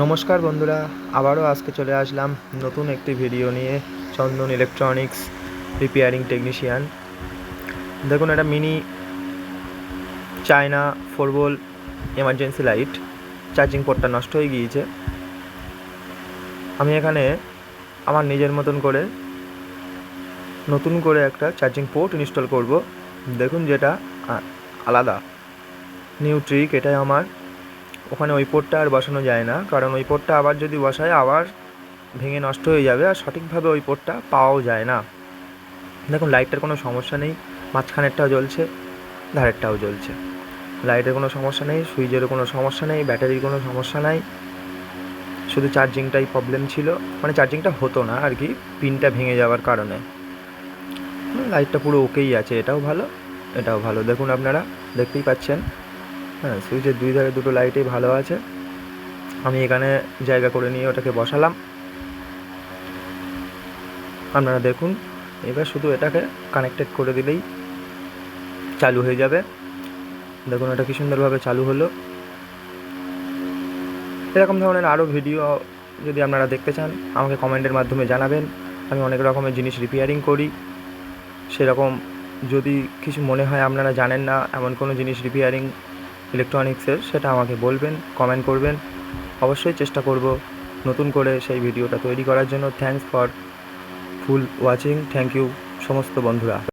নমস্কার বন্ধুরা, আবারও আজকে চলে আসলাম নতুন একটি ভিডিও নিয়ে, চন্দন ইলেকট্রনিক্স রিপেয়ারিং টেকনিশিয়ান দেখুন এটা মিনি চায়না ফোর বোল এমার্জেন্সি লাইট চার্জিং পোর্টটা নষ্ট হয়ে গিয়েছে। আমি এখানে আমার নিজের মতন করে নতুন করে একটা চার্জিং পোর্ট ইনস্টল করব। দেখুন, যেটা আলাদা। নিউ ট্রিক এটাই আমার ওখানে ওই পোর্টটা আর বসানো যায় না। কারণ ওই পোর্টটা আবার যদি বসায়, আবার ভেঙে নষ্ট হয়ে যাবে আর সঠিকভাবে ওই পোর্টটা পাওয়াও যায় না। দেখুন লাইটটার কোনো সমস্যা নেই। মাঝখানেরটাও জ্বলছে, ধারেরটাও জ্বলছে। লাইটের কোনো সমস্যা নেই, সুইচেরও কোনো সমস্যা নেই, ব্যাটারির কোনো সমস্যা নাই। শুধু চার্জিংটাই প্রবলেম ছিল। মানে চার্জিংটা হতো না আর কি, পিনটা ভেঙে যাওয়ার কারণে। লাইটটা পুরো ওকেই আছে, এটাও ভালো এটাও ভালো। দেখুন আপনারা, দেখতেই পাচ্ছেন। হ্যাঁ সুইচের দুই ধারে দুটো লাইটই ভালো আছে। আমি এখানে জায়গা করে নিয়ে ওটাকে বসালাম। আপনারা দেখুন, এবার শুধু এটাকে কানেক্টেড করে দিলেই চালু হয়ে যাবে। দেখুন এটা কি সুন্দরভাবে চালু হলো। এরকম ধরনের আরও ভিডিও যদি আপনারা দেখতে চান, আমাকে কমেন্টের মাধ্যমে জানাবেন। আমি অনেক রকমের জিনিস রিপেয়ারিং করি। সেরকম যদি কিছু মনে হয় আপনারা জানেন না, এমন কোনো জিনিস রিপেয়ারিং ইলেকট্রনিক্সের, সেটা আমাকে বলবেন কমেন্ট করবেন। অবশ্যই চেষ্টা করব নতুন করে সেই ভিডিওটা তৈরি করার জন্য। Thanks for full watching thank you সমস্ত বন্ধুরা।